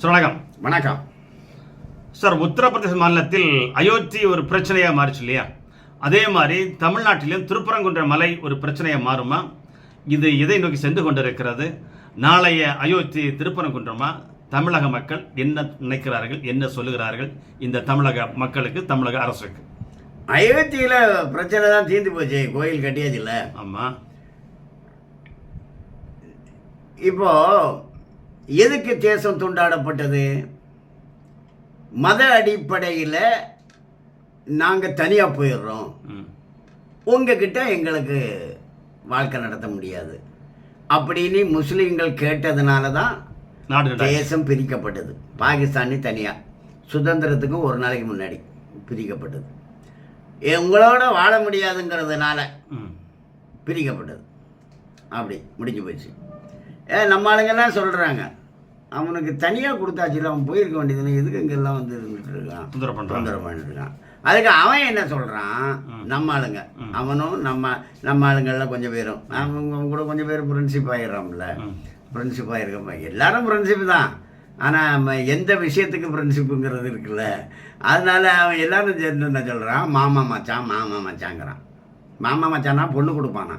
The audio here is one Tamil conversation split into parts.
சார் வணக்கம். வணக்கம். சார் உத்தரப்பிரதேச மாநிலத்தில் அயோத்தி ஒரு பிரச்சனையாக மாறிச்சு இல்லையா? அதே மாதிரி தமிழ்நாட்டிலும் திருப்பரங்குன்ற மலை ஒரு பிரச்சனையாக மாறுமா? இது எதை நோக்கி சென்று கொண்டிருக்கிறது? நாளைய அயோத்தி திருப்பரங்குன்றமா? தமிழக மக்கள் என்ன நினைக்கிறார்கள்? என்ன சொல்லுகிறார்கள்? இந்த தமிழக மக்களுக்கு தமிழக அரசுக்கு. அயோத்தியில பிரச்சனை தான் தீர்ந்து போச்சு. கோயில் கட்டியாச்சு இல்ல. ஆமாம் இப்போ எதுக்கு தேசம் துண்டாடப்பட்டது? மத அடிப்படையில் நாங்கள் தனியாக போயிடுறோம். உங்ககிட்ட எங்களுக்கு வாழ்க்கை நடத்த முடியாது. அப்படின்னு முஸ்லீம்கள் கேட்டதுனால தான். தேசம் பிரிக்கப்பட்டது. பாகிஸ்தானி தனியாக சுதந்திரத்துக்கும் ஒரு நாளைக்கு முன்னாடி பிரிக்கப்பட்டது. உங்களோட வாழ முடியாதுங்கிறதுனால பிரிக்கப்பட்டது. அப்படி முடிஞ்சு போச்சு. ஏ நம்ம ஆளுங்கெல்லாம் சொல்கிறாங்க அவனுக்கு தனியாக கொடுத்தாச்சுல அவன் போயிருக்க வேண்டியதுன்னு எதுக்கு இங்கெல்லாம் வந்து இருந்துட்டு இருக்கான்? தொந்தரவு பண்ணிட்டு இருக்கான். அதுக்கு அவன் என்ன சொல்கிறான். நம்ம ஆளுங்க. அவனும் நம்ம நம்ம ஆளுங்கள்லாம் கொஞ்சம் பேரும். அவங்க அவங்க கூட கொஞ்சம் பேர் ஃப்ரெண்ட்ஷிப் ஆயிடுறான்ல ம். ஃப்ரெண்ட்ஷிப் ஆகிருக்கோம் எல்லாரும் ஃப்ரெண்ட்ஷிப் தான். ஆனால் எந்த விஷயத்துக்கு ஃப்ரெண்ட்ஷிப்புங்கிறது இருக்குல்ல. அதனால அவன் எல்லாரும் சேர்ந்து என்ன சொல்கிறான் மாமா மச்சான் மாமா மச்சாங்கிறான். மாமா மச்சானா பொண்ணு கொடுப்பானா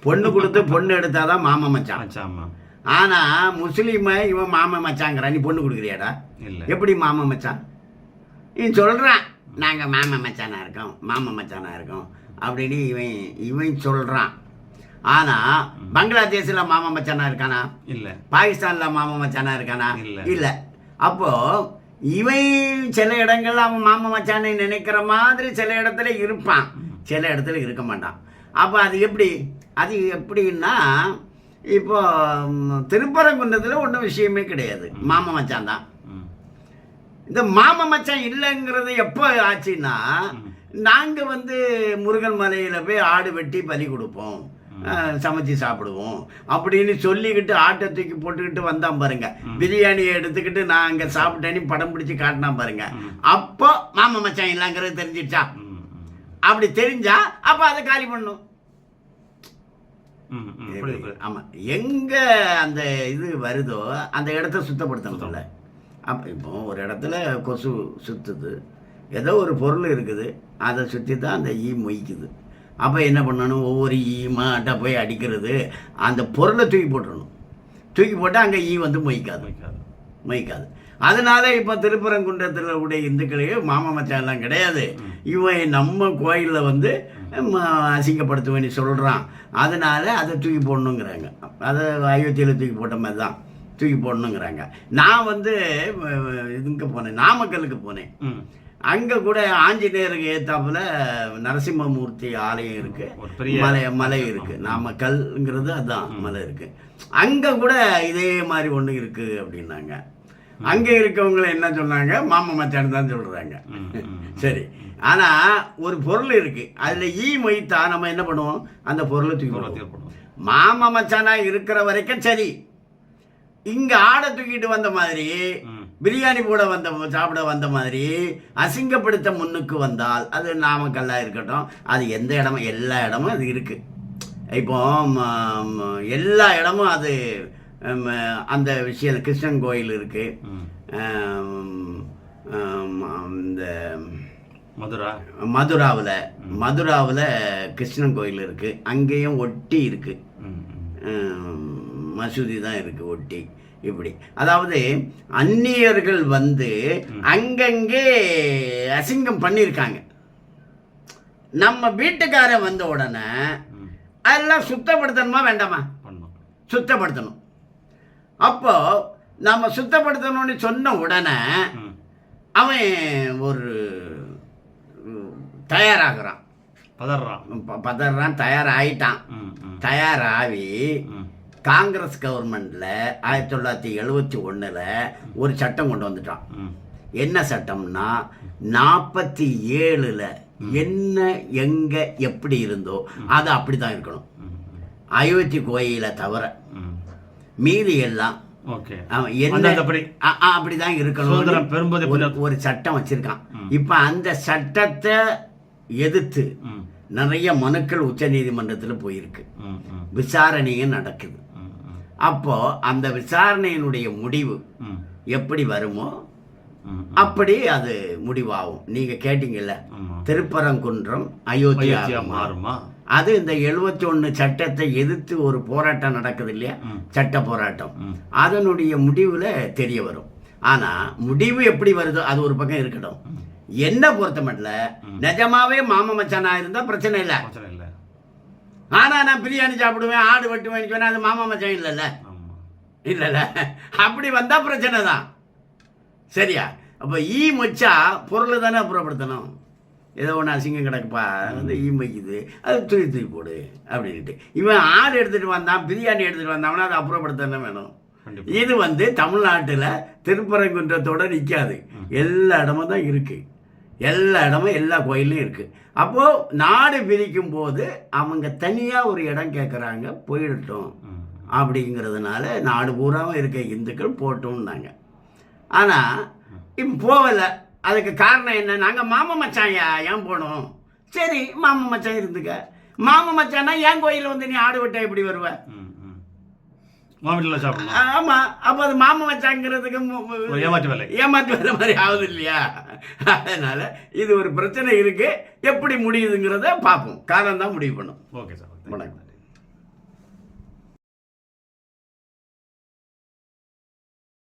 பொண்ணு கொடுத்து பொண்ணு எடுத்தாதான் மாமா மச்சான். ஆமாம் ஆனால் முஸ்லீமை இவன் மாமா மச்சாங்கிறான் நீ பொண்ணு கொடுக்குறியாடா? இல்லை. எப்படி மாமா மச்சான்? நீ சொல்கிறான் நாங்கள் மாமா மச்சானா இருக்கோம் மாமா மச்சானா இருக்கோம் அப்படின்னு இவன் இவன் சொல்கிறான் ஆனால் பங்களாதேஷில் மாமா மச்சானா இருக்கானா? இல்லை. பாகிஸ்தான்ல மாமா மச்சானா இருக்கானா? இல்ல. இல்ல. அப்போ இவன் சில இடங்கள்ல அவன் மாமா மச்சானை நினைக்கிற மாதிரி சில இடத்துல இருப்பான். சில இடத்துல இருக்க மாட்டான். அப்போ அது எப்படி? அது எப்படின்னா இப்போ திருப்பரங்குன்றத்துல ஒன்றும் விஷயமே கிடையாது. மாமா மச்சான் தான். இந்த மாமா மச்சான் இல்லைங்கிறது எப்போ ஆச்சுன்னா நாங்கள் வந்து முருகன் மலையில் போய் ஆடு வெட்டி பலி கொடுப்போம். சமைச்சு சாப்பிடுவோம். அப்படின்னு சொல்லிக்கிட்டு ஆட்டை தூக்கி போட்டுக்கிட்டு வந்தான் பாருங்க. பிரியாணியை எடுத்துக்கிட்டு நான் அங்கே சாப்பிட்டேன்னு படம் பிடிச்சி காட்டினான் பாருங்க. அப்போ மாமா மச்சான் இல்லைங்கிறது ம். அப்படி தெரிஞ்சா அப்போ அதை காலி பண்ணும். ஆமாம் எங்க அந்த இது வருதோ அந்த இடத்த சுத்தப்படுத்தணும்ல. அப்போ இப்போ ஒரு இடத்துல கொசு சுத்துது. ஏதோ ஒரு பொருள் இருக்குது. அதை சுற்றி தான் அந்த ஈ மொய்க்குது. அப்போ என்ன பண்ணணும்? ஒவ்வொரு ஈ மாட்ட போய் அடிக்கிறது. அந்த பொருளை தூக்கி போட்டுறணும். தூக்கி போட்டால் அங்கே ஈ வந்து மொய்க்காது. மொய்க்காது அதனால இப்போ திருப்பரங்குன்றத்தில் உடைய இந்துக்களையே மாமா மச்சான் எல்லாம் கிடையாது இவன் நம்ம கோயிலில் வந்து அசிங்கப்படுத்துவேன்னு சொல்கிறான் அதனால அதை தூக்கி போடணுங்கிறாங்க. அதை அயோத்தியில் தூக்கி போட்ட மாதிரி தான் தூக்கி போடணுங்கிறாங்க. நான் வந்து அஹ், இதுக்கு போனேன். நாமக்கலுக்கு போனேன். அங்கே கூட ஆஞ்சநேயருக்கு ஏத்தாப்புல நரசிம்மமூர்த்தி ஆலயம் இருக்கு. மலை மலை இருக்கு. நாமக்கல்ங்கிறது அதான் மலை இருக்கு. அங்க கூட இதே மாதிரி ஒண்ணு இருக்கு அப்படின்னாங்க. அங்க இருக்கவங்க என்ன சொன்னாங்க? மாமா மச்சான் தான் ம். சரி. ஆனா ஒரு பொருள் இருக்கு. அதுல ஈ மொய்த்தா நம்ம என்ன பண்ணுவோம்? அந்த பொருளை தூக்கி மாமா மச்சானா இருக்கிற வரைக்கும் சரி. இங்க ஆடை தூக்கிட்டு வந்த மாதிரி பிரியாணி போட வந்த சாப்பிட வந்த மாதிரி அசிங்கப்படுத்த முன்னுக்கு வந்தால் அது நாமக்கல்லா இருக்கட்டும் அது எந்த இடமும் எல்லா இடமும் அது இருக்கு. இப்போ எல்லா இடமும் அது அந்த விஷயம் கிருஷ்ணன் கோயில் இருக்கு. ம். ஆம், ஆம், இந்த மதுரா? மதுராவில் மதுராவில் கிருஷ்ணன் கோயில் இருக்கு. அங்கேயும் ஒட்டி இருக்கு. ம் ம். ஹம், மசூதி தான் இருக்கு ஒட்டி. இப்படி. அதாவது அந்நியர்கள் வந்து அங்கங்கே அசிங்கம் பண்ணியிருக்காங்க. நம்ம வீட்டுக்காரன் வந்த உடனே அதெல்லாம் சுத்தப்படுத்தணுமா வேண்டாமா? சுத்தப்படுத்தணும். அப்போ நம்ம சுத்தப்படுத்தணும்னு சொன்ன உடனே அவன் ஒரு தயாராகிறான். பதறான். பதறான் தயாராகிட்டான் தயாராகி காங்கிரஸ் கவர்மெண்ட்ல ஆயிரத்தி தொள்ளாயிரத்தி எழுபத்தி ஒண்ணுல ஒரு சட்டம் கொண்டு வந்துட்டான். என்ன சட்டம்னா நாற்பத்தி ஏழுல என்ன எங்க எப்படி இருந்தோ அது அப்படிதான் இருக்கணும். அயோத்தி கோயிலை தவிர மீதி எல்லாம் அப்படிதான் இருக்கணும் ஒரு சட்டம் வச்சிருக்கான். இப்ப அந்த சட்டத்தை எதிர்த்து நிறைய மனுக்கள் உச்ச நீதிமன்றத்தில் போயிருக்கு விசாரணையும் நடக்குது. அப்போ அந்த விசாரணையினுடைய முடிவு எப்படி வருமோ அப்படி அது முடிவாகும். நீங்க கேட்டீங்கல்ல. திருப்பரங்குன்றம் அயோத்தியா மாறுமா? அது இந்த 71 சட்டத்தை எதிர்த்து ஒரு போராட்டம் நடக்குது இல்லையா. சட்ட போராட்டம். அதனுடைய முடிவுல தெரிய வரும். ஆனா முடிவு எப்படி வருதோ அது ஒரு பக்கம் இருக்கட்டும். என்ன பொறுத்த மட்டும் நிஜமாவே மாம மச்சானா இருந்தா பிரச்சனை இல்லை. பிரச்சனை இல்லை ஆனா நான் பிரியாணி சாப்பிடுவேன் ஆடு வெட்டுவேன் எனக்கு அது மாமா மச்சான் இல்லைல்ல இல்லைல்ல அப்படி வந்தா பிரச்சனை தான். சரியா? அப்போ ஈ மச்சா பொருளை தானே அப்புறப்படுத்தணும்? ஏதோ ஒன்று அசிங்கம் கிடக்குப்பா வந்து ஈ மய்க்குது. அது தூக்கி தூக்கி போடு அப்படின்ட்டு இவன் ஆடு எடுத்துட்டு வந்தான் பிரியாணி எடுத்துட்டு வந்தான்னா அதை அப்புறப்படுத்தணும் வேணும். இது வந்து தமிழ்நாட்டில் திருப்பரங்குன்றத்தோட நிற்காது எல்லா இடமும் தான் இருக்கு. எல்லா இடமும் எல்லா கோயிலும் இருக்கு. அப்போ நாடு பிரிக்கும் போது அவங்க தனியா ஒரு இடம் கேட்குறாங்க போயிடட்டும். அப்படிங்கிறதுனால நாடு பூராவும் இருக்க இந்துக்கள் போட்டோம்னாங்க ஆனால் இப்போ போகலை. அதுக்கு காரணம் என்ன? நாங்கள் மாம மச்சான்யா ஏன் போனோம்? சரி மாம மச்சான் இருந்துக்க. மாம மச்சான்னா ஏன் கோயிலில் வந்து நீ ஆடு விட்டா எப்படி வருவ. மாமிட்டில் சாப்பிடணும்? ஆமா. அப்போ அது மாம மச்சாங்கிறதுக்கு ஒரு ஏமாற்று வேலை மாதிரி ஆகுது இல்லையா? அதனால இது ஒரு பிரச்சனை இருக்கு. எப்படி முடியுதுங்கிறத பார்ப்போம். காலம் தான் முடிவு பண்ணும். ஓகே சார் வணக்கம்.